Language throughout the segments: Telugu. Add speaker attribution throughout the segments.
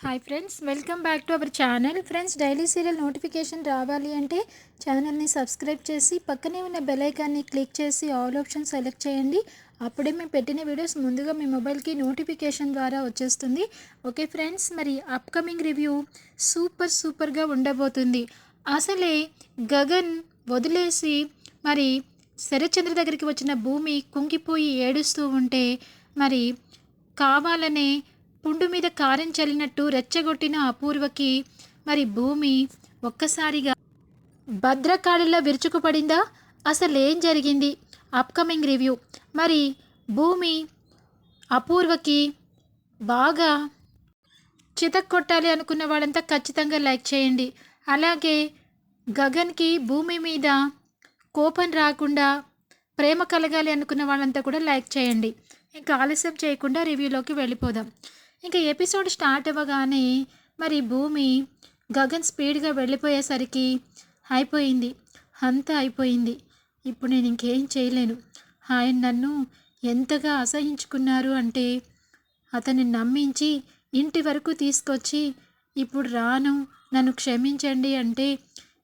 Speaker 1: Hi friends welcome back to our channel friends daily serial notification రావాలి అంటే ఛానల్ని సబ్స్క్రైబ్ చేసి పక్కనే ఉన్న బెల్ ఐకాన్ని క్లిక్ చేసి ఆల్ ఆప్షన్ సెలెక్ట్ చేయండి. అప్పుడే మేము పెట్టిన వీడియోస్ ముందుగా మీ మొబైల్కి నోటిఫికేషన్ ద్వారా వచ్చేస్తుంది. ఓకే ఫ్రెండ్స్ మరి అప్కమింగ్ రివ్యూ సూపర్ సూపర్గా ఉండబోతుంది. అసలే గగన్ వదిలేసి మరి శరత్చంద్ర దగ్గరికి వచ్చిన భూమి కుంగిపోయి ఏడుస్తూ ఉంటే మరి కావాలనే పుండు మీద కారం చల్లినట్టు రెచ్చగొట్టిన అపూర్వకి మరి భూమి ఒక్కసారిగా భద్రకాళిలో విరుచుకుపడిందా? అసలేం జరిగింది? Upcoming review. మరి భూమి అపూర్వకి బాగా చితక్కొట్టాలి అనుకున్న వాళ్ళంతా ఖచ్చితంగా లైక్ చేయండి. అలాగే గగన్కి భూమి మీద కోపం రాకుండా ప్రేమ కలగాలి అనుకున్న వాళ్ళంతా కూడా లైక్ చేయండి. ఇంకా ఆలస్యం చేయకుండా రివ్యూలోకి వెళ్ళిపోదాం. ఇంకా ఎపిసోడ్ స్టార్ట్ అవ్వగానే మరి భూమి గగన్ స్పీడ్గా వెళ్ళిపోయేసరికి అయిపోయింది. అంతా అయిపోయింది. ఇప్పుడు నేను ఇంకేం చేయలేను. ఆయన నన్ను ఎంతగా అసహించుకున్నారు అంటే అతన్ని నమ్మించి ఇంటి వరకు తీసుకొచ్చి ఇప్పుడు రాను నన్ను క్షమించండి అంటే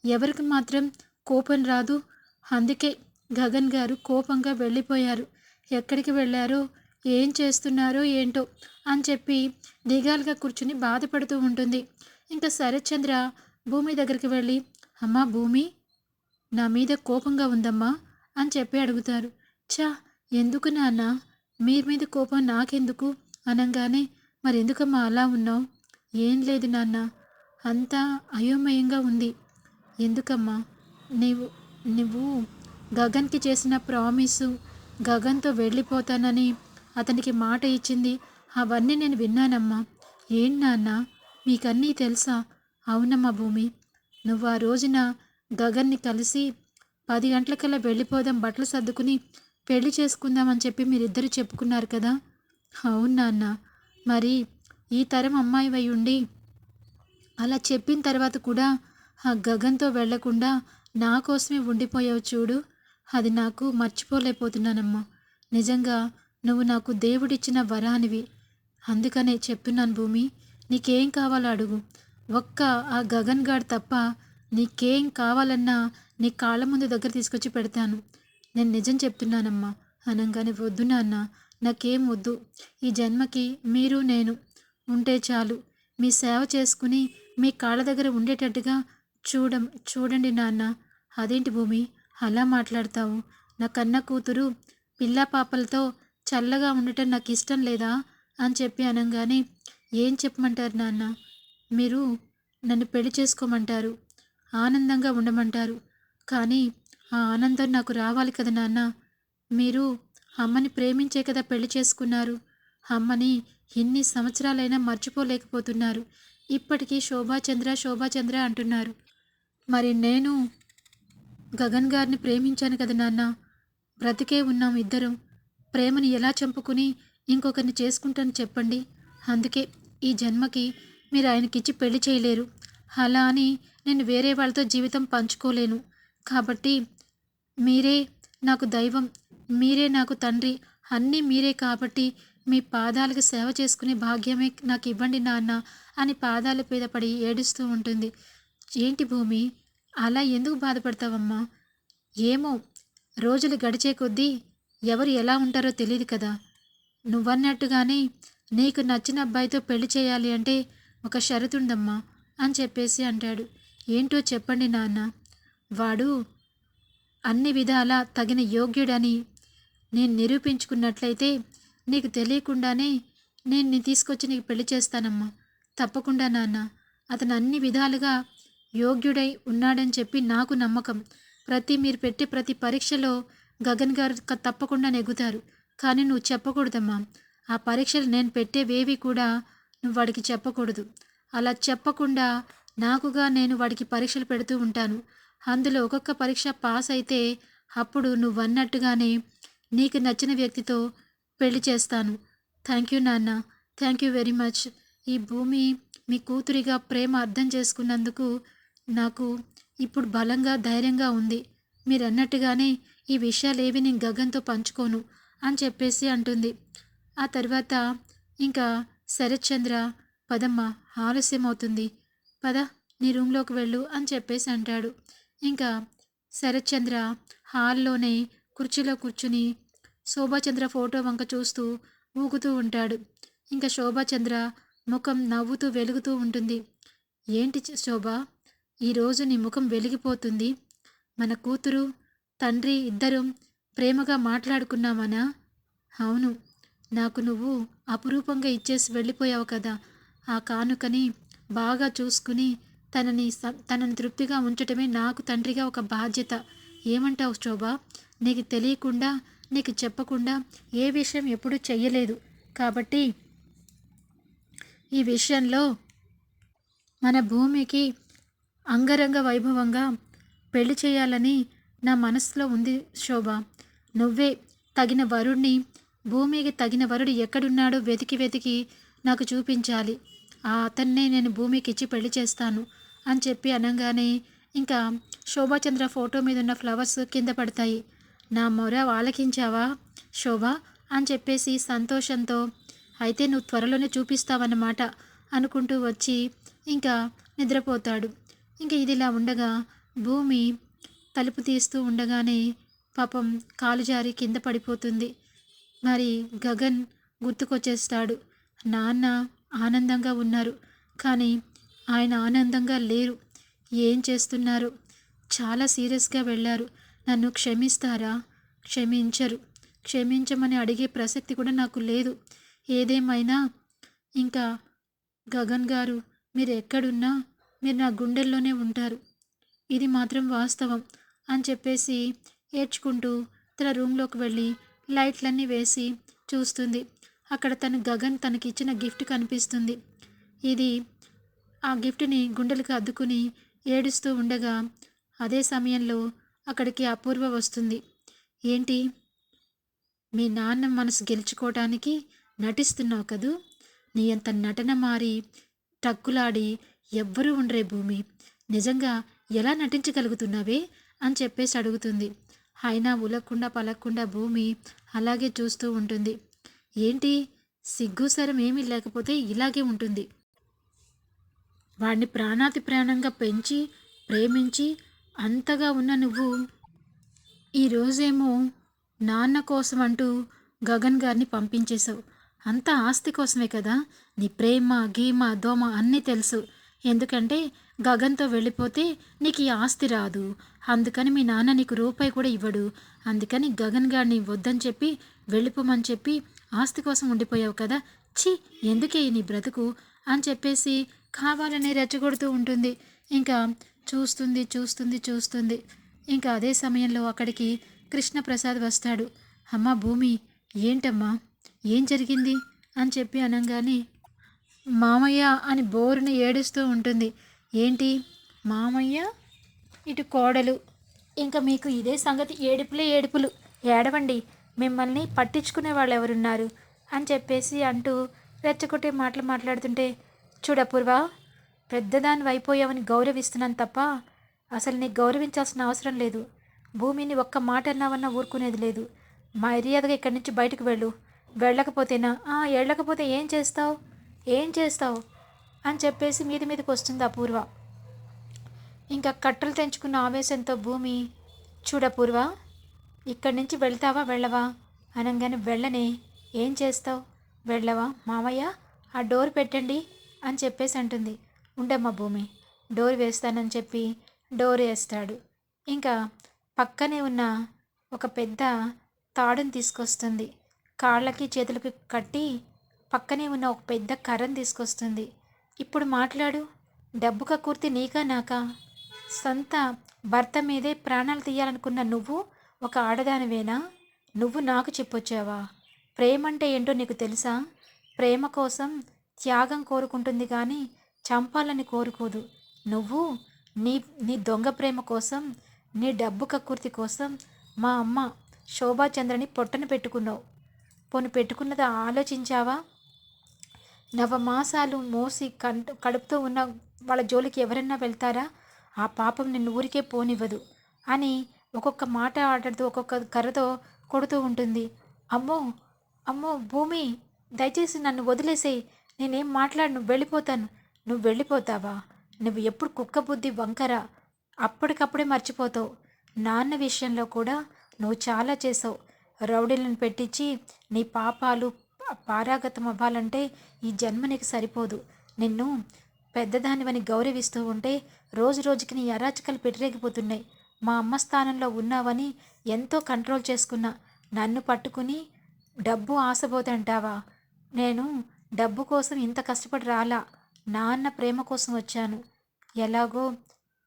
Speaker 1: ఎవరికి మాత్రం కోపం రాదు. అందుకే గగన్ గారు కోపంగా వెళ్ళిపోయారు. ఎక్కడికి వెళ్ళారో ఏం చేస్తున్నారో ఏంటో అని చెప్పి దిగాలుగా కూర్చుని బాధపడుతూ ఉంటుంది. ఇంకా శరత్చంద్ర భూమి దగ్గరికి వెళ్ళి అమ్మా భూమి నా మీద కోపంగా ఉందమ్మా అని చెప్పి అడుగుతారు. చా ఎందుకు నాన్న? మీ మీద కోపం నాకెందుకు? అనగానే మరెందుకమ్మా అలా ఉన్నావు? ఏం లేదు నాన్న. అంతా అయోమయంగా ఉంది. ఎందుకమ్మా? నీవు నువ్వు గగన్కి చేసిన ప్రామిసు గగన్తో వెళ్ళిపోతానని అతనికి మాట ఇచ్చింది. అవన్నీ నేను విన్నానమ్మా. ఏం నాన్న? మీకన్నీ తెలుసా? అవునమ్మా భూమి. నువ్వు ఆ రోజున గగన్ని కలిసి పది గంటలకల్లా వెళ్ళిపోదాం బట్టలు సర్దుకుని పెళ్ళి చేసుకుందామని చెప్పి మీరిద్దరు చెప్పుకున్నారు కదా? అవును నాన్న. మరి ఈ తరం అమ్మాయి అయి ఉండి అలా చెప్పిన తర్వాత కూడా ఆ గగన్తో వెళ్ళకుండా నా కోసమే ఉండిపోయావు చూడు. అది నాకు మర్చిపోలేకపోతున్నానమ్మా. నిజంగా నువ్వు నాకు దేవుడిచ్చిన వరానివి. అందుకనే చెప్తున్నాను భూమి నీకేం కావాలో అడుగు. ఒక్క ఆ గగన్ గాడు తప్ప నీకేం కావాలన్నా నీ కాళ్ళ ముందు దగ్గర తీసుకొచ్చి పెడతాను. నేను నిజం చెప్తున్నానమ్మా అనగానే వద్దు నాన్న నాకేం వద్దు. ఈ జన్మకి మీరు నేను ఉంటే చాలు. మీ సేవ చేసుకుని మీ కాళ్ళ దగ్గర ఉండేటట్టుగా చూడం చూడండి నాన్న. అదేంటి భూమి అలా మాట్లాడతావు? నా కన్న కూతురు పిల్ల పాపలతో చల్లగా ఉండటం నాకు ఇష్టం లేదా? అని చెప్పి అనగానే ఏం చెప్పమంటారు నాన్న? మీరు నన్ను పెళ్ళి చేసుకోమంటారు ఆనందంగా ఉండమంటారు. కానీ ఆ ఆనందం నాకు రావాలి కదా నాన్న? మీరు అమ్మని ప్రేమించే కదా పెళ్ళి చేసుకున్నారు? అమ్మని ఎన్ని సంవత్సరాలైనా మర్చిపోలేకపోతున్నారు. ఇప్పటికీ శోభాచంద్ర శోభాచంద్ర అంటున్నారు. మరి నేను గగన్ గారిని ప్రేమించాను కదా నాన్న? బ్రతికే ఉన్నాం ఇద్దరం. ప్రేమని ఎలా చంపుకుని ఇంకొకరిని చేసుకుంటాను చెప్పండి. అందుకే ఈ జన్మకి మీరు ఆయనకిచ్చి పెళ్ళి చేయలేరు. అలా అని నేను వేరే వాళ్ళతో జీవితం పంచుకోలేను. కాబట్టి మీరే నాకు దైవం మీరే నాకు తండ్రి అన్నీ మీరే కాబట్టి మీ పాదాలకు సేవ చేసుకునే భాగ్యమే నాకు ఇవ్వండి నాన్న అని పాదాల మీద పడి ఏడుస్తూ ఉంటుంది. ఏంటి భూమి? అలా ఎందుకు బాధపడతావమ్మా? ఏమో రోజులు గడిచే కొద్దీ ఎవరు ఎలా ఉంటారో తెలియదు కదా. నువ్వన్నట్టుగానే నీకు నచ్చిన అబ్బాయితో పెళ్ళి చేయాలి అంటే ఒక షరతుందమ్మా అని చెప్పేసి అంటాడు. ఏంటో చెప్పండి నాన్న. వాడు అన్ని విధాలా తగిన యోగ్యుడని నేను నిరూపించుకున్నట్లయితే నీకు తెలియకుండానే నేను నీ తీసుకొచ్చి నీకు పెళ్ళి చేస్తానమ్మా. తప్పకుండా నాన్న. అతను అన్ని విధాలుగా యోగ్యుడై ఉన్నాడని చెప్పి నాకు నమ్మకం. ప్రతి మీరు పెట్టే ప్రతి పరీక్షలో గగన్ గారు తప్పకుండా నెగ్గుతారు. కానీ నువ్వు చెప్పకూడదమ్మా. ఆ పరీక్షలు నేను పెట్టేవేవి కూడా నువ్వు వాడికి చెప్పకూడదు. అలా చెప్పకుండా నాకుగా నేను వాడికి పరీక్షలు పెడుతూ ఉంటాను. అందులో ఒక్కొక్క పరీక్ష పాస్ అయితే అప్పుడు నువ్వు అన్నట్టుగానే నీకు నచ్చిన వ్యక్తితో పెళ్ళి చేస్తాను. థ్యాంక్ యూ నాన్న. Thank you very much. ఈ భూమి మీ కూతురిగా ప్రేమ అర్థం చేసుకున్నందుకు నాకు ఇప్పుడు బలంగా ధైర్యంగా ఉంది. మీరు అన్నట్టుగానే ఈ విషయాలేవి నేను గగన్తో పంచుకోను అని చెప్పేసి అంటుంది. ఆ తర్వాత ఇంకా శరత్చంద్ర పదమ్మా ఆలస్యం అవుతుంది పద నీ రూమ్లోకి వెళ్ళు అని చెప్పేసి అంటాడు. ఇంకా శరత్చంద్ర హాల్లోనే కుర్చీలో కూర్చుని శోభాచంద్ర ఫోటో వంక చూస్తూ ఊగుతూ ఉంటాడు. ఇంకా శోభాచంద్ర ముఖం నవ్వుతూ వెలుగుతూ ఉంటుంది. ఏంటి శోభ ఈరోజు నీ ముఖం వెలిగిపోతుంది? మన కూతురు తండ్రి ఇద్దరం ప్రేమగా మాట్లాడుకున్నామనా? అవును. నాకు నువ్వు అపురూపంగా ఇచ్చేసి వెళ్ళిపోయావు కదా. ఆ కానుకని బాగా చూసుకుని తనని స- తనని తృప్తిగా ఉంచటమే నాకు తండ్రిగా ఒక బాధ్యత. ఏమంటావు శోభ? నీకు తెలియకుండా నీకు చెప్పకుండా ఏ విషయం ఎప్పుడూ చెయ్యలేదు. కాబట్టి ఈ విషయంలో మన భూమికి అంగరంగ వైభవంగా పెళ్ళి చేయాలని నా మనసులో ఉంది శోభ. నువ్వే తగిన వరుణ్ణి భూమికి తగిన వరుడు ఎక్కడున్నాడో వెతికి వెతికి నాకు చూపించాలి. ఆ అతన్నే నేను భూమికి ఇచ్చి పెళ్ళి చేస్తాను అని చెప్పి అనగానే ఇంకా శోభాచంద్ర ఫోటో మీద ఉన్న ఫ్లవర్స్ కింద పడతాయి. నా మొర ఆలకించావా శోభ అని చెప్పేసి సంతోషంతో అయితే నువ్వు త్వరలోనే చూపిస్తావన్నమాట అనుకుంటూ వచ్చి ఇంకా నిద్రపోతాడు. ఇంకా ఇదిలా ఉండగా భూమి తలుపు తీస్తూ ఉండగానే పాపం కాలు జారి కింద పడిపోతుంది. మరి గగన్ గుర్తుకొచ్చేస్తాడు. నాన్న ఆనందంగా ఉన్నారు. కానీ ఆయన ఆనందంగా లేరు. ఏం చేస్తున్నారు? చాలా సీరియస్గా వెళ్ళారు. నన్ను క్షమిస్తారా? క్షమించరు. క్షమించమని అడిగే ప్రసక్తి కూడా నాకు లేదు. ఏదేమైనా? ఇంకా గగన్ గారు మీరు ఎక్కడున్నా మీరు నా గుండెల్లోనే ఉంటారు. ఇది మాత్రం వాస్తవం. అని చెప్పేసి ఏడ్చుకుంటూ తన రూమ్లోకి వెళ్ళి లైట్లన్నీ వేసి చూస్తుంది. అక్కడ తన గగన్ తనకి ఇచ్చిన గిఫ్ట్ కనిపిస్తుంది. ఇది ఆ గిఫ్ట్ని గుండెలకు అద్దుకుని ఏడుస్తూ ఉండగా అదే సమయంలో అక్కడికి అపూర్వ వస్తుంది. ఏంటి? మీ నాన్న మనసు గెలుచుకోవటానికి నటిస్తున్నావు కదూ? నీ అంత నటన మారి టక్కులాడి ఎవ్వరూ ఉండరే భూమి. నిజంగా ఎలా నటించగలుగుతున్నావే? అని చెప్పేసి అడుగుతుంది. అయినా ఉలక్కుండా పలక్కుండా భూమి అలాగే చూస్తూ ఉంటుంది. ఏంటి? సిగ్గుసరం ఏమీ లేకపోతే ఇలాగే ఉంటుంది. వాడిని ప్రాణాతి ప్రాణంగా పెంచి ప్రేమించి అంతగా ఉన్న నువ్వు ఈరోజేమో నాన్న కోసం అంటూ గగన్ గారిని పంపించేశావు. అంతా ఆస్తి కోసమే కదా? నీ ప్రేమ గీమ దోమ అన్నీ తెలుసు. ఎందుకంటే గగన్తో వెళ్ళిపోతే నీకు ఈ ఆస్తి రాదు. అందుకని మీ నాన్న నీకు రూపాయి కూడా ఇవ్వడు. అందుకని గగన్ గారిని వద్దని చెప్పి వెళ్ళిపోమని చెప్పి ఆస్తి కోసం ఉండిపోయావు కదా. ఛీ ఎందుకే నీ బ్రతుకు? అని చెప్పేసి కావాలని రెచ్చగొడుతూ ఉంటుంది. ఇంకా చూస్తుంది చూస్తుంది చూస్తుంది. ఇంకా అదే సమయంలో అక్కడికి కృష్ణప్రసాద్ వస్తాడు. అమ్మా భూమి ఏంటమ్మా? ఏం జరిగింది? అని చెప్పి అనగానే మామయ్య అని బోరుని ఏడుస్తూ ఉంటుంది. ఏంటి? మామయ్య? ఇటు కోడలు. ఇంకా మీకు ఇదే సంగతి ఏడుపులే ఏడుపులు. ఏడవండి మిమ్మల్ని పట్టించుకునే వాళ్ళు ఎవరున్నారు అని చెప్పేసి అంటూ రెచ్చగొట్టే మాటలు మాట్లాడుతుంటే చూడపూర్వ పెద్దదాన్ని అయిపోయావని గౌరవిస్తున్నాను తప్ప అసలు నీకు గౌరవించాల్సిన అవసరం లేదు. భూమిని ఒక్క మాట అన్నావన్నా ఊరుకునేది లేదు. మర్యాదగా ఇక్కడి నుంచి బయటకు వెళ్ళు. వెళ్ళకపోతేనా? "ఆ, వెళ్ళకపోతే ఏం చేస్తావు? ఏం చేస్తావు? అని చెప్పేసి మీది మీదకి వస్తుంది అపూర్వ. ఇంకా కట్టలు తెంచుకున్న ఆవేశంతో భూమి చూడపూర్వ ఇక్కడి నుంచి వెళ్తావా వెళ్ళవా? అనగానే వెళ్ళనే. ఏం చేస్తావు? వెళ్ళవా? మామయ్య ఆ డోర్ పెట్టండి అని చెప్పేసి అంటుంది. ఉండమ్మా భూమి డోర్ వేస్తానని చెప్పి డోర్ వేస్తాడు. ఇంకా పక్కనే ఉన్న ఒక పెద్ద తాడుని తీసుకొస్తుంది. కాళ్ళకి చేతులకి కట్టి పక్కనే ఉన్న ఒక పెద్ద కర్రను తీసుకొస్తుంది. ఇప్పుడు మాట్లాడు. డబ్బు కకూర్తి నీకా నాకా? సొంత భర్త మీదే ప్రాణాలు తీయాలనుకున్న నువ్వు ఒక ఆడదానివేనా? నువ్వు నాకు చెప్పొచ్చావా? ప్రేమ అంటే ఏంటో నీకు తెలుసా? ప్రేమ కోసం త్యాగం కోరుకుంటుంది కానీ చంపాలని కోరుకోదు. నువ్వు నీ నీ దొంగ ప్రేమ కోసం నీ డబ్బు కక్కుర్తి కోసం మా అమ్మ శోభాచంద్రని పొట్టన పెట్టుకున్నావు. పోను పెట్టుకున్నది ఆలోచించావా? నవమాసాలు మోసి కంట కడుపుతూ ఉన్న వాళ్ళ జోలికి ఎవరన్నా వెళ్తారా? ఆ పాపం నిన్ను ఊరికే పోనివ్వదు అని ఒక్కొక్క మాట ఆడుతూ ఒక్కొక్క కర్రతో కొడుతూ ఉంటుంది. అమ్మో అమ్మో భూమి దయచేసి నన్ను వదిలేసేయి. నేనేం మాట్లాడను వెళ్ళిపోతాను. నువ్వు వెళ్ళిపోతావా? నువ్వు ఎప్పుడు కుక్క బుద్ధి వంకర? అప్పటికప్పుడే మర్చిపోతావు. నాన్న విషయంలో కూడా నువ్వు చాలా చేసావు. రౌడీలను పెట్టించి నీ పాపాలు పారాగతం అవ్వాలంటే ఈ జన్మ నీకు సరిపోదు. నిన్ను పెద్దదానివని గౌరవిస్తూ ఉంటే రోజు రోజుకి నీ అరాచకాలు పెట్టిరేగిపోతున్నాయి మా అమ్మ స్థానంలో ఉన్నావని ఎంతో కంట్రోల్ చేసుకున్నా. నన్ను పట్టుకుని డబ్బు ఆశపోతంటావా? నేను డబ్బు కోసం ఇంత కష్టపడి రాలా? నాన్న ప్రేమ కోసం వచ్చాను. ఎలాగో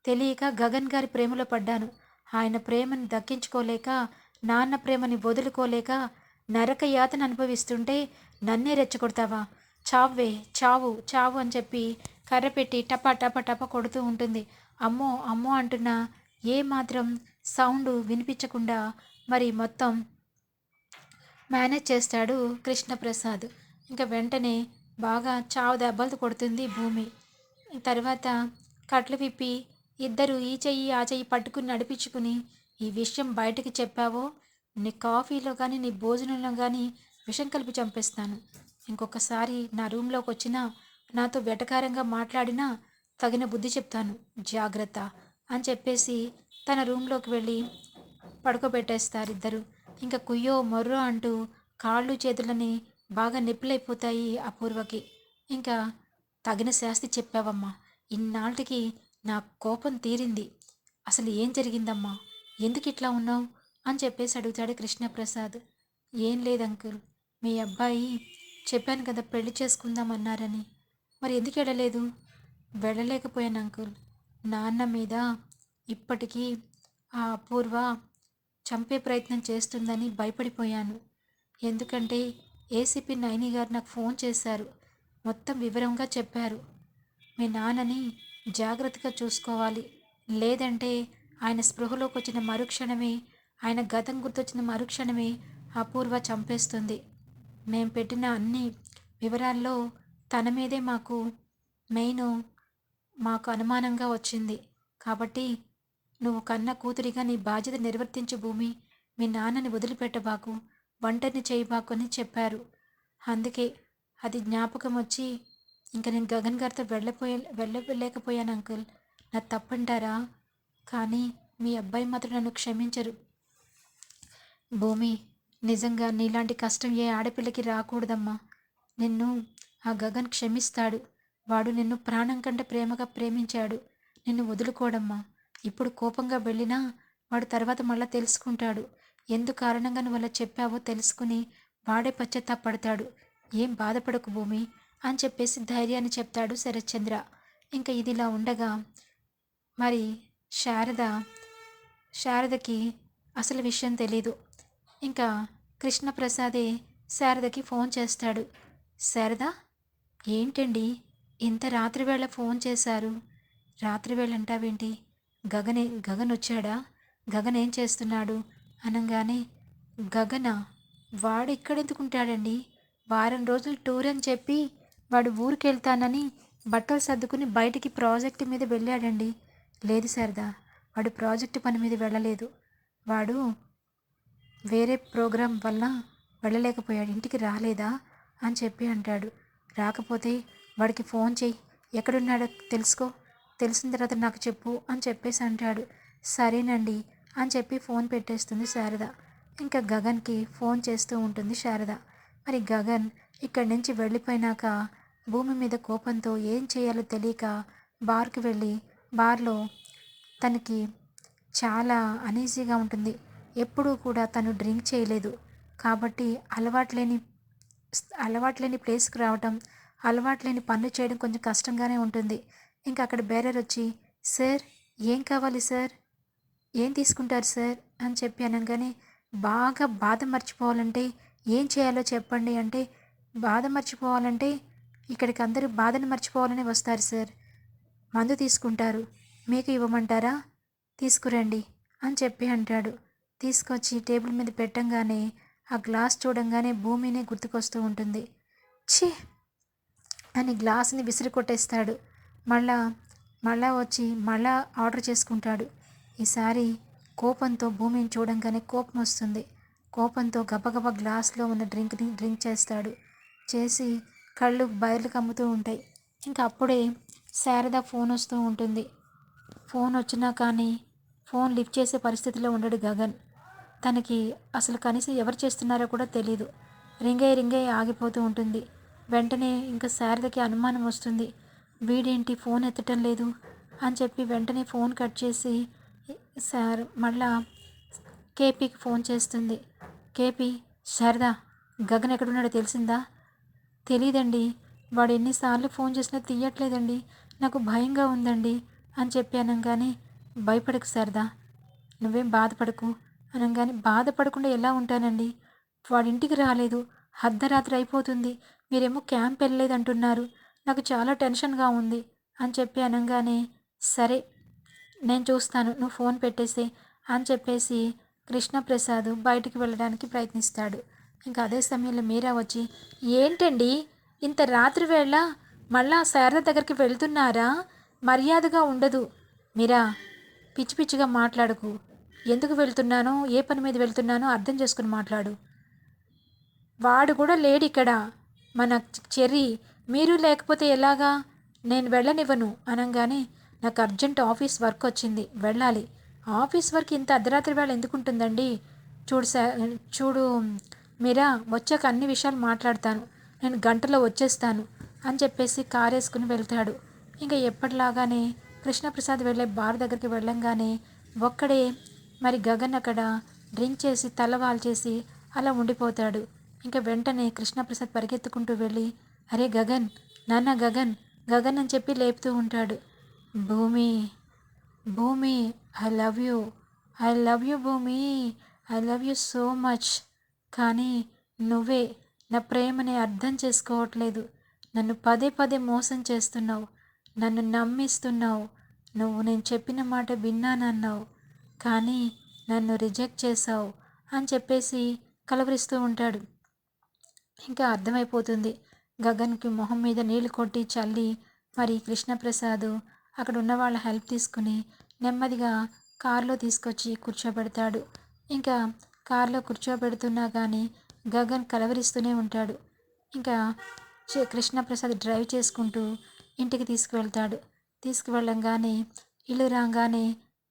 Speaker 1: తెలియక గగన్ గారి ప్రేమలో పడ్డాను. ఆయన ప్రేమని దక్కించుకోలేక నాన్న ప్రేమని వదులుకోలేక నరక యాతను అనుభవిస్తుంటే నన్నే రెచ్చగొడతావా? చావే చావు చావు అని చెప్పి కర్ర పెట్టి టపా టపా టపా కొడుతూ ఉంటుంది. అమ్మో అమ్మో అంటున్నా. ఏ మాత్రం సౌండ్ వినిపించకుండా మరి మొత్తం మేనేజ్ చేస్తాడు కృష్ణప్రసాద్. ఇంకా వెంటనే బాగా చావు దెబ్బలు కొడుతుంది భూమి. తర్వాత కట్లు విప్పి ఇద్దరు ఈ చెయ్యి ఆ చెయ్యి పట్టుకుని నడిపించుకుని ఈ విషయం బయటకు చెప్పావో నీ కాఫీలో కానీ నీ భోజనంలో కానీ విషం కలిపి చంపేస్తాను. ఇంకొకసారి నా రూమ్లోకి వచ్చినా నాతో వెటకారంగా మాట్లాడినా తగిన బుద్ధి చెప్తాను. జాగ్రత్త అని చెప్పేసి తన రూమ్లోకి వెళ్ళి పడుకోబెట్టేస్తారు ఇద్దరు. ఇంకా కుయ్యో మొర్రో అంటూ కాళ్ళు చేతులని బాగా నిప్పులైపోతాయి అపూర్వకి. ఇంకా తగిన శాస్తి చెప్పావమ్మా ఇన్నాళ్ళకి నా కోపం తీరింది. అసలు ఏం జరిగిందమ్మా? ఎందుకు ఇట్లా ఉన్నావు? అని చెప్పేసి అడుగుతాడు కృష్ణప్రసాద్. ఏం లేదు అంకుల్ మీ అబ్బాయి చెప్పాను కదా పెళ్ళి చేసుకుందామన్నారని మరి ఎందుకు వెళ్ళలేదు? వెళ్ళలేకపోయాను అంకుల్. నాన్న మీద ఇప్పటికీ ఆ అపూర్వ చంపే ప్రయత్నం చేస్తుందని భయపడిపోయాను. ఎందుకంటే ఏసీపీ నైని గారు నాకు ఫోన్ చేశారు. మొత్తం వివరంగా చెప్పారు. మీ నాన్నని జాగ్రత్తగా చూసుకోవాలి. లేదంటే ఆయన స్పృహలోకి వచ్చిన మరుక్షణమే ఆయన గతం గుర్తొచ్చిన మరుక్షణమే అపూర్వ చంపేస్తుంది. మేము పెట్టిన అన్ని వివరాల్లో తన మీదే మాకు మెయిన్ మాకు అనుమానంగా వచ్చింది. కాబట్టి నువ్వు కన్న కూతురిగా నీ బాధ్యత నిర్వర్తించు భూమి మీ నాన్నని వదిలిపెట్టబాకు వంటని చేయబాకు అని చెప్పారు. అందుకే అది జ్ఞాపకం వచ్చి ఇంకా నేను గగన్ గారితో వెళ్ళపోయే వెళ్ళలేకపోయాను అంకుల్. నా తప్పంటారా? కానీ మీ అబ్బాయి మాత్రం నన్ను క్షమించరు. భూమి నిజంగా నీలాంటి కష్టం ఏ ఆడపిల్లకి రాకూడదమ్మా. నిన్ను ఆ గగన్ క్షమిస్తాడు. వాడు నిన్ను ప్రాణం కంటే ప్రేమగా ప్రేమించాడు. నిన్ను వదులుకోడమ్మా. ఇప్పుడు కోపంగా వెళ్ళినా వాడు తర్వాత మళ్ళీ తెలుసుకుంటాడు. ఎందు కారణంగా నువ్వు అలా చెప్పావో తెలుసుకుని వాడే పశ్చాత్తాపడతాడు. ఏం బాధపడకు భూమి అని చెప్పేసి ధైర్యాన్ని చెప్తాడు శరత్చంద్ర. ఇంకా ఇదిలా ఉండగా మరి శారద శారదకి అసలు విషయం తెలీదు. ఇంకా కృష్ణప్రసాదే శారదకి ఫోన్ చేస్తాడు. శారద ఏంటండి? ఇంత రాత్రివేళ ఫోన్ చేశారు. రాత్రివేళ అంటావేంటి గగనే గగన్ వచ్చాడా గగన్ ఏం చేస్తున్నాడు? అనగానే గగన? వాడు ఎక్కడెందుకుంటాడండి వారం రోజులు టూర్ అని చెప్పి వాడు ఊరికి వెళ్తానని బట్టలు సర్దుకుని బయటికి ప్రాజెక్ట్ మీద వెళ్ళాడండి. లేదు శారదా వాడు ప్రాజెక్టు పని మీద వెళ్ళలేదు. వాడు వేరే ప్రోగ్రాం వల్ల వెళ్ళలేకపోయాడు. ఇంటికి రాలేదా? అని చెప్పి అంటాడు. రాకపోతే వాడికి ఫోన్ చేయి. ఎక్కడున్నాడో తెలుసుకో. తెలిసిన తర్వాత నాకు చెప్పు అని చెప్పేసి అంటాడు. సరేనండి అని చెప్పి ఫోన్ పెట్టేస్తుంది శారద. ఇంకా గగన్కి ఫోన్ చేస్తూ ఉంటుంది శారద. మరి గగన్ ఇక్కడి నుంచి వెళ్ళిపోయినాక భూమి మీద కోపంతో ఏం చేయాలో తెలియక బార్కి వెళ్ళి బార్లో తనకి చాలా అనీజీగా ఉంటుంది. ఎప్పుడూ కూడా తను డ్రింక్ చేయలేదు. కాబట్టి అలవాట్లేని అలవాట్లేని ప్లేస్కి రావటం అలవాట్లేని పనులు చేయడం కొంచెం కష్టంగానే ఉంటుంది. ఇంకా అక్కడ బేరర్ వచ్చి సార్ ఏం కావాలి సార్? ఏం తీసుకుంటారు సార్? అని చెప్పి అనగానే బాగా బాధ మర్చిపోవాలంటే ఏం చేయాలో చెప్పండి. అంటే బాధ మర్చిపోవాలంటే ఇక్కడికి అందరూ బాధను మర్చిపోవాలని వస్తారు సార్. మందు తీసుకుంటారు. మీకు ఇవ్వమంటారా? తీసుకురండి. అని చెప్పి అంటాడు. తీసుకొచ్చి టేబుల్ మీద పెట్టంగానే ఆ గ్లాస్ చూడంగానే భూమినే గుర్తుకొస్తూ ఉంటుంది. ఛీ! అని గ్లాస్ని విసిరి కొట్టేస్తాడు. మళ్ళా మళ్ళా వచ్చి మళ్ళా ఆర్డర్ చేసుకుంటాడు. ఈసారి కోపంతో భూమిని చూడంగానే కోపం వస్తుంది. కోపంతో గబగబ గ్లాస్లో ఉన్న డ్రింక్ని డ్రింక్ చేస్తాడు. చేసి కళ్ళు బయర్లు కమ్ముతూ ఉంటాయి. ఇంకా అప్పుడే శారద ఫోన్ వస్తూ ఉంటుంది. ఫోన్ వచ్చినా కానీ ఫోన్ లిఫ్ట్ చేసే పరిస్థితిలో ఉండడు గగన్. తనకి అసలు కనీసం ఎవరు చేస్తున్నారో కూడా తెలీదు. రింగై రింగై ఆగిపోతూ ఉంటుంది. వెంటనే ఇంకా శారదకి అనుమానం వస్తుంది. వీడేంటి ఫోన్ ఎత్తటం లేదు? అని చెప్పి వెంటనే ఫోన్ కట్ చేసి సార్ మళ్ళా కేపీకి ఫోన్ చేస్తుంది. కేపీ శారద గగన్ ఎక్కడున్నాడో తెలిసిందా? తెలియదండి వాడు ఎన్నిసార్లు ఫోన్ చేసినా తీయట్లేదండి. నాకు భయంగా ఉందండి అని చెప్పి అనగానే భయపడకు శారదా. నువ్వేం బాధపడకు. అనగానే బాధపడకుండా ఎలా ఉంటానండి? వాడి ఇంటికి రాలేదు. అర్ధరాత్రి అయిపోతుంది. మీరేమో క్యాంప్ వెళ్ళలేదంటున్నారు. నాకు చాలా టెన్షన్గా ఉంది అని చెప్పి అనగానే సరే నేను చూస్తాను. నువ్వు ఫోన్ పెట్టేసి అని చెప్పేసి కృష్ణప్రసాద్ బయటికి వెళ్ళడానికి ప్రయత్నిస్తాడు. ఇంకా అదే సమయంలో మీరా వచ్చి ఏంటండి? ఇంత రాత్రి వేళ మళ్ళా శారద దగ్గరికి వెళ్తున్నారా? మర్యాదగా ఉండదు. మీరా పిచ్చి పిచ్చిగా మాట్లాడకు. ఎందుకు వెళ్తున్నానో ఏ పని మీద వెళ్తున్నానో అర్థం చేసుకుని మాట్లాడు. వాడు కూడా లేడు ఇక్కడ. మన చెర్రీ మీరు లేకపోతే ఎలాగా? నేను వెళ్ళనివ్వను అనగానే నాకు అర్జెంట్ ఆఫీస్ వర్క్ వచ్చింది. వెళ్ళాలి. ఆఫీస్ వర్క్ ఇంత అర్ధరాత్రి వేళ ఎందుకు ఉంటుందండి చూడు సార్ చూడు మీరా వచ్చాక అన్ని విషయాలు మాట్లాడతాను. నేను గంటలో వచ్చేస్తాను అని చెప్పేసి కార్ వేసుకుని వెళ్తాడు. ఇంకా ఎప్పటిలాగానే కృష్ణప్రసాద్ వెళ్ళే బార్ దగ్గరికి వెళ్ళంగానే ఒక్కడే మరి గగన్ అక్కడ డ్రింక్ చేసి తల చేసి అలా ఉండిపోతాడు. ఇంకా వెంటనే కృష్ణప్రసాద్ పరిగెత్తుకుంటూ వెళ్ళి అరే గగన్ నాన్న గగన్ గగన్ అని చెప్పి లేపుతూ ఉంటాడు. Bhoomi Bhoomi I love you I love you Bhoomi I love you so much. కానీ నువ్వే నా ప్రేమని అర్థం చేసుకోవట్లేదు. నన్ను పదే పదే మోసం చేస్తున్నావు. నన్ను నమ్మిస్తున్నావు. నువ్వు నేను చెప్పిన మాట విన్నానన్నావు. కానీ నన్ను రిజెక్ట్ చేశావు అని చెప్పేసి కలవరిస్తూ ఉంటాడు. ఇంకా అర్థమైపోతుంది. గగన్కి మొహం మీద నీళ్ళు కొట్టి చల్లి మరి కృష్ణప్రసాద్ అక్కడ ఉన్న వాళ్ళ హెల్ప్ తీసుకుని నెమ్మదిగా కారులో తీసుకొచ్చి కూర్చోబెడతాడు. ఇంకా కారులో కూర్చోబెడుతున్నా కానీ గగన్ కలవరిస్తూనే ఉంటాడు. ఇంకా కృష్ణప్రసాద్ డ్రైవ్ చేసుకుంటూ ఇంటికి తీసుకువెళ్తాడు. తీసుకువెళ్ళంగానే ఇల్లు రాగానే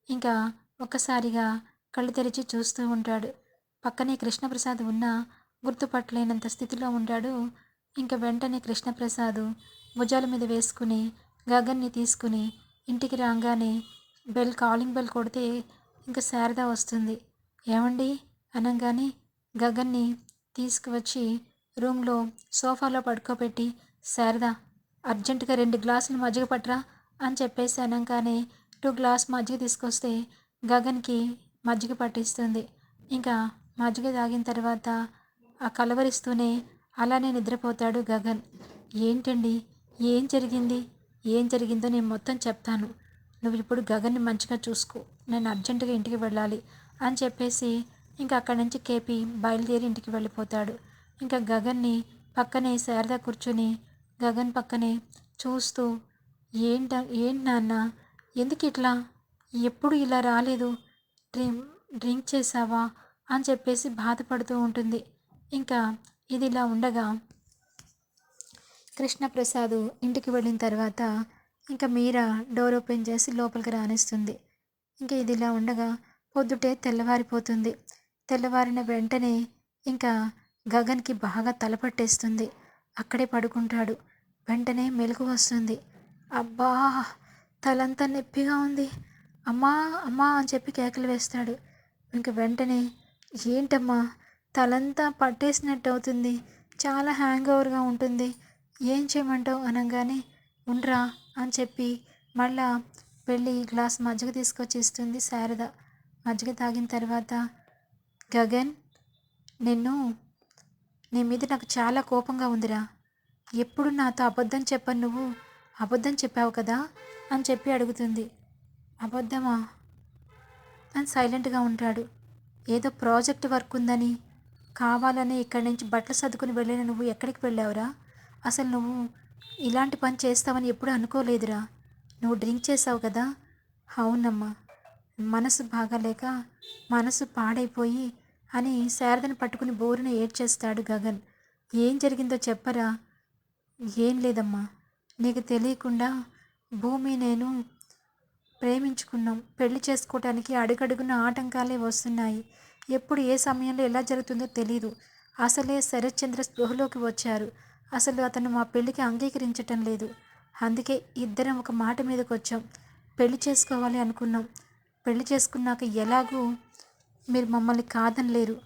Speaker 1: ఇంకా ఒక్కసారిగా కళ్ళు తెరిచి చూస్తూ ఉంటాడు. పక్కనే కృష్ణప్రసాద్ ఉన్నా గుర్తుపట్టలేనంత స్థితిలో ఉంటాడు. ఇంకా వెంటనే కృష్ణప్రసాద్ భుజాల మీద వేసుకుని గగన్ని తీసుకుని ఇంటికి రాగానే బెల్ కాలింగ్ బెల్ కొడితే ఇంకా శారద వస్తుంది. ఏమండి? అనగానే గగన్ని తీసుకువచ్చి రూమ్లో సోఫాలో పడుకోబెట్టి శారద అర్జెంటుగా రెండు గ్లాసులు మజ్జిగ పట్టరా అని చెప్పేసి అనగానే టూ గ్లాస్ మజ్జిగ తీసుకొస్తే గగన్కి మజ్జిగ పట్టిస్తుంది. ఇంకా మజ్జిగ తాగిన తర్వాత ఆ కలవరిస్తూనే అలానే నిద్రపోతాడు గగన్. ఏంటండి? ఏం జరిగింది? ఏం జరిగిందో నేను మొత్తం చెప్తాను. నువ్వు ఇప్పుడు గగన్ని మంచిగా చూసుకో. నేను అర్జెంటుగా ఇంటికి వెళ్ళాలి అని చెప్పేసి ఇంకా అక్కడి నుంచి కేపీ బయలుదేరి ఇంటికి వెళ్ళిపోతాడు. ఇంకా గగన్ని పక్కనే శారద కూర్చుని గగన్ పక్కనే చూస్తూ ఏంట ఏంటి నాన్న? ఎందుకు ఇట్లా ఎప్పుడు ఇలా రాలేదు? డ్రింక్ డ్రింక్ చేసావా అని చెప్పేసి బాధపడుతూ ఉంటుంది. ఇంకా ఇది ఇలా ఉండగా కృష్ణప్రసాద్ ఇంటికి వెళ్ళిన తర్వాత ఇంకా మీరా డోర్ ఓపెన్ చేసి లోపలికి రానిస్తుంది. ఇంకా ఇది ఇలా ఉండగా పొద్దుటే తెల్లవారిపోతుంది. తెల్లవారిన వెంటనే ఇంకా గగన్కి బాగా తలపట్టేస్తుంది అక్కడే పడుకుంటాడు. వెంటనే మెలకు వస్తుంది. అబ్బా! తలంతా నొప్పిగా ఉంది. అమ్మా అమ్మా అని చెప్పి కేకలు వేస్తాడు. ఇంక వెంటనే ఏంటమ్మా తలంతా పట్టేసినట్టు అవుతుంది. చాలా హ్యాంగ్ ఓవర్గా ఉంటుంది. ఏం చేయమంటావు? అనగానే ఉండ్రా అని చెప్పి మళ్ళా వెళ్ళి గ్లాస్ మజ్జిగ తీసుకొచ్చి ఇస్తుంది శారద. మజ్జిగ తాగిన తర్వాత గగన్ నిన్ను నీ మీద నాకు చాలా కోపంగా ఉందిరా. ఎప్పుడు నాతో అబద్ధం చెప్పను నువ్వు. అబద్ధం చెప్పావు కదా? అని చెప్పి అడుగుతుంది. అబద్ధమా? అని సైలెంట్గా ఉంటాడు. ఏదో ప్రాజెక్ట్ వర్క్ ఉందని కావాలని ఇక్కడి నుంచి బట్టలు సర్దుకుని వెళ్ళిన నువ్వు ఎక్కడికి వెళ్ళావురా? అసలు నువ్వు ఇలాంటి పని చేస్తావని ఎప్పుడు అనుకోలేదురా. నువ్వు డ్రింక్ చేసావు కదా? అవునమ్మా. మనసు బాగాలేక మనసు పాడైపోయి అని శారదని పట్టుకుని బోరున ఏడ్చేస్తాడు గగన్. ఏం జరిగిందో చెప్పరా? ఏం లేదమ్మా. నీకు తెలియకుండా భూమి నేను ప్రేమించుకున్నాం. పెళ్ళి చేసుకోవటానికి అడుగడుగున ఆటంకాలే వస్తున్నాయి. ఎప్పుడు ఏ సమయంలో ఎలా జరుగుతుందో తెలీదు. అసలే శరత్చంద్ర స్పృహలోకి వచ్చారు. అసలు అతను మా పెళ్ళికి అంగీకరించటం లేదు. అందుకే ఇద్దరం ఒక మాట మీదకి వచ్చాం పెళ్ళి చేసుకోవాలి అనుకున్నాం. పెళ్ళి చేసుకున్నాక ఎలాగూ మీరు మమ్మల్ని కాదనలేరు.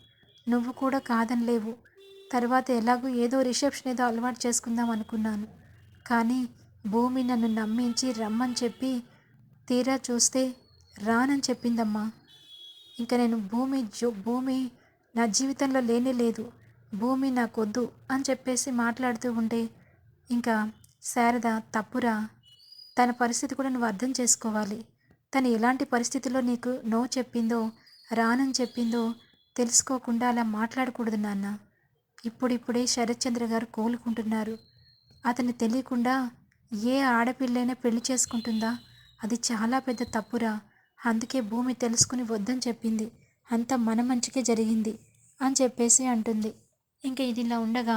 Speaker 1: నువ్వు కూడా కాదనలేవు. తర్వాత ఎలాగూ ఏదో రిసెప్షన్ ఏదో అలవాటు చేసుకుందాం అనుకున్నాను. కానీ భూమి నన్ను నమ్మించి రమ్మని చెప్పి తీరా చూస్తే రానని చెప్పిందమ్మా. ఇంకా నేను భూమి జో భూమి నా జీవితంలో లేనే లేదు. భూమి నాకొద్దు అని చెప్పేసి మాట్లాడుతూ ఉంటే ఇంకా శారద తప్పురా తన పరిస్థితి కూడా నువ్వు అర్థం చేసుకోవాలి. తను ఎలాంటి పరిస్థితిలో నీకు నో చెప్పిందో రానని చెప్పిందో తెలుసుకోకుండా అలా మాట్లాడకూడదు నాన్న. ఇప్పుడిప్పుడే శరత్చంద్ర గారు కోలుకుంటున్నారు. అతను తెలియకుండా ఏ ఆడపిల్లైనా పెళ్ళి చేసుకుంటుందా? అది చాలా పెద్ద తప్పురా. అందుకే భూమి తెలుసుకుని వద్దని చెప్పింది. అంత మన మంచికే జరిగింది అని చెప్పేసి అంటుంది. ఇంకా ఇది ఇలా ఉండగా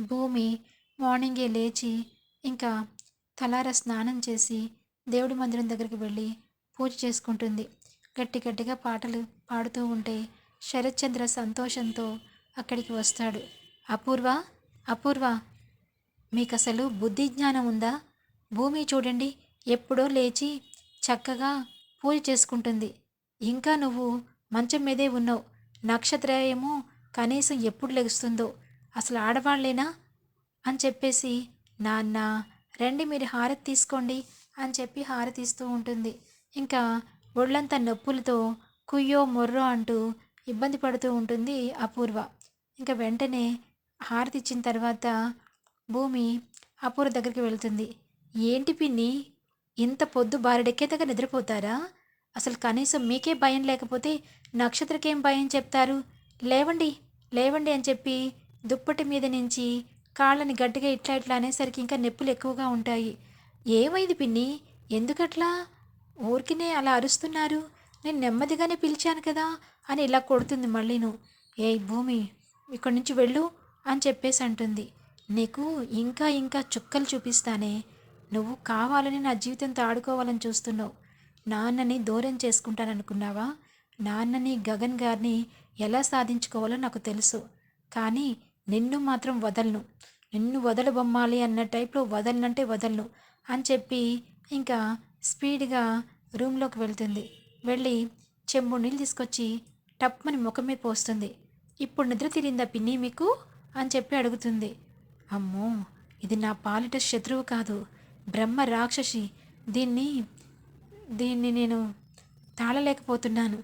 Speaker 1: భూమి మార్నింగే లేచి ఇంకా తలార స్నానం చేసి దేవుడి మందిరం దగ్గరికి వెళ్ళి పూజ చేసుకుంటుంది. గట్టి గట్టిగా పాటలు పాడుతూ ఉంటే శరత్చంద్ర సంతోషంతో అక్కడికి వస్తాడు. అపూర్వ అపూర్వ మీకు అసలు బుద్ధి జ్ఞానం ఉందా? భూమి చూడండి ఎప్పుడో లేచి చక్కగా పూజ చేసుకుంటుంది. ఇంకా నువ్వు మంచం మీదే ఉన్నావు. నక్షత్ర ఏమో కనీసం ఎప్పుడు లెగుస్తుందో అసలు ఆడవాళ్ళేనా? అని చెప్పేసి నాన్న రండి మీరు హారతి తీసుకోండి అని చెప్పి హారతి ఇస్తూ ఉంటుంది. ఇంకా ఒళ్ళంతా నొప్పులతో కుయ్యో మొర్రో అంటూ ఇబ్బంది పడుతూ ఉంటుంది అపూర్వ. ఇంకా వెంటనే హారతి ఇచ్చిన తర్వాత భూమి అపూర్వ దగ్గరికి వెళ్తుంది. ఏంటి పిన్ని? ఇంత పొద్దు బారెడెక్కేదాకా నిద్రపోతారా? అసలు కనీసం మీకే భయం లేకపోతే నక్షత్రకేం భయం చెప్తారు? లేవండి లేవండి అని చెప్పి దుప్పటి మీద నుంచి కాళ్ళని గట్టిగా ఇట్లా ఇట్లా అనేసరికి ఇంకా నొప్పులు ఎక్కువగా ఉంటాయి. ఏమైంది పిన్ని? ఎందుకట్లా? ఊరికినే అలా అరుస్తున్నారు. నేను నెమ్మదిగానే పిలిచాను కదా అని ఇలా కొడుతుంది మళ్ళీను. ఏయ్ భూమి ఇక్కడి నుంచి వెళ్ళు అని చెప్పేసి అంటుంది. నీకు ఇంకా ఇంకా చుక్కలు చూపిస్తానే. నువ్వు కావాలని నా జీవితంతో ఆడుకోవాలని చూస్తున్నావు. నాన్నని దూరం చేసుకుంటాననుకున్నావా? నాన్నని గగన్ గారిని ఎలా సాధించుకోవాలో నాకు తెలుసు. కానీ నిన్ను మాత్రం వదలను. నిన్ను వదలబొమ్మాలి అన్న టైప్లో వదలనంటే వదలను అని చెప్పి ఇంకా స్పీడ్గా రూమ్లోకి వెళ్తుంది. వెళ్ళి చెంబు నీళ్ళు తీసుకొచ్చి టప్మని ముఖం మీద పోస్తుంది. ఇప్పుడు నిద్ర తీరిందా పిన్ని మీకు? అని చెప్పి అడుగుతుంది. అమ్మో! ఇది నా పాలిట శత్రువు కాదు. బ్రహ్మ రాక్షసి దీన్ని దీన్ని నేను తాళలేకపోతున్నాను.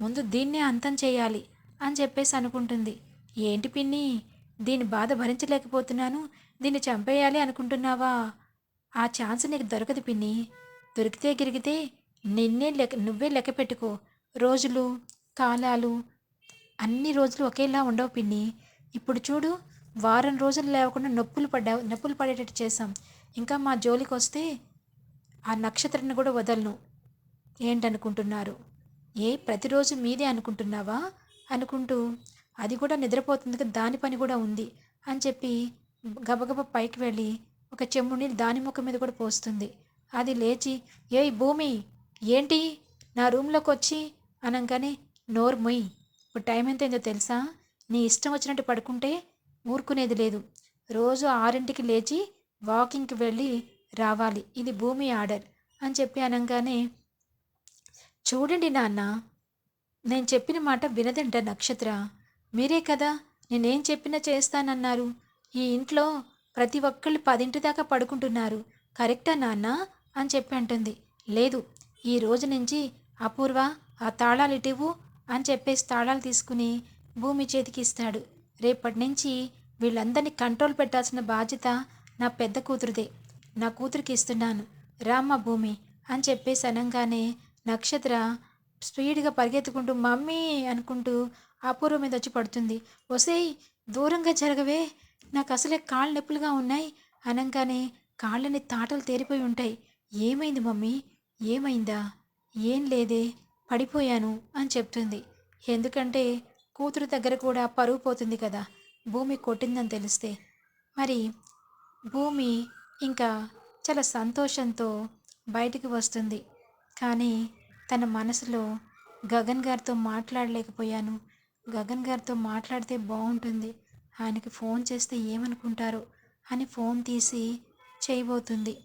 Speaker 1: ముందు దీన్నే అంతం చేయాలి అని చెప్పేసి అనుకుంటుంది. ఏంటి పిన్ని దీని బాధ భరించలేకపోతున్నాను దీన్ని చంపేయాలి అనుకుంటున్నావా? ఆ ఛాన్స్ నీకు దొరకదు పిన్ని. దొరికితే గిరిగితే నిన్నే లెక్క నువ్వే లెక్క పెట్టుకో. రోజులు కాలాలు అన్ని రోజులు ఒకేలా ఉండవు పిన్ని. ఇప్పుడు చూడు వారం రోజులు లేకుండా నొప్పులు పడ్డావు నొప్పులు పడేటట్టు చేసాం ఇంకా మా జోలికి వస్తే ఆ నక్షత్రాన్ని కూడా వదలను. ఏంటనుకుంటున్నారు? ఏ ప్రతిరోజు మీదే అనుకుంటున్నావా? అనుకుంటూ అది కూడా నిద్రపోతుంది కదా దాని పని కూడా ఉంది అని చెప్పి గబగబ పైకి వెళ్ళి ఒక చెమ్ము నీళ్ళు దాని ముఖం మీద కూడా పోస్తుంది. అది లేచి ఏయ్ భూమి ఏంటి? నా రూమ్లోకి వచ్చి అనగానే నోరు మొయ్. ఇప్పుడు టైం ఎంత అయిందో తెలుసా? నీ ఇష్టం వచ్చినట్టు పడుకుంటే ఊరుకునేది లేదు. రోజు ఆరింటికి లేచి వాకింగ్కి వెళ్ళి రావాలి. ఇది భూమి ఆర్డర్ అని చెప్పి అనగానే చూడండి నాన్న నేను చెప్పిన మాట వినదంట నక్షత్ర. మీరే కదా నేనేం చెప్పినా చేస్తానన్నారు. ఈ ఇంట్లో ప్రతి ఒక్కళ్ళు పదింటి దాకా పడుకుంటున్నారు. కరెక్టా నాన్న? అని చెప్పి అంటుంది. లేదు ఈ రోజు నుంచి అపూర్వ ఆ తాళాలు ఇటివు అని చెప్పేసి తాళాలు తీసుకుని భూమి చేతికి ఇస్తాడు. రేపటి నుంచి వీళ్ళందరినీ కంట్రోల్ పెట్టాల్సిన బాధ్యత నా పెద్ద కూతురుదే. నా కూతురికి ఇస్తున్నాను. రామ్మ భూమి అని చెప్పేసి అనగానే నక్షత్ర స్పీడ్గా పరిగెత్తుకుంటూ మమ్మీ అనుకుంటూ అపూర్వ మీద వచ్చి పడుతుంది. వసేయ్ దూరంగా జరగవే. నాకు అసలే కాళ్ళు నొప్పులుగా ఉన్నాయి. అనగానే కాళ్ళని తాటలు తేరిపోయి ఉంటాయి. ఏమైంది మమ్మీ? ఏమైందా? ఏం లేదే. పడిపోయాను అని చెప్తుంది. ఎందుకంటే కూతురు దగ్గర కూడా పరువు పోతుంది కదా. భూమి కొట్టిందని తెలిస్తే. మరి భూమి ఇంకా చాలా సంతోషంతో బయటికి వస్తుంది. కానీ తన మనసులో గగన్ గారితో మాట్లాడలేకపోయాను. గగన్ గారితో మాట్లాడితే బాగుంటుంది. ఆయనకి ఫోన్ చేస్తే ఏమనుకుంటారు? అని ఫోన్ తీసి చేయబోతుంది.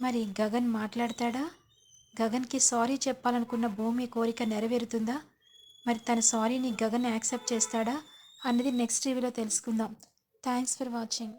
Speaker 1: మరి గగన్ మాట్లాడతాడా? గగన్కి సారీ చెప్పాలనుకున్న భూమి కోరిక నెరవేరుతుందా? మరి తన సారీని గగన్ యాక్సెప్ట్ చేస్తాడా? అన్నది నెక్స్ట్ రివ్యూలో తెలుసుకుందాం. Thanks for watching.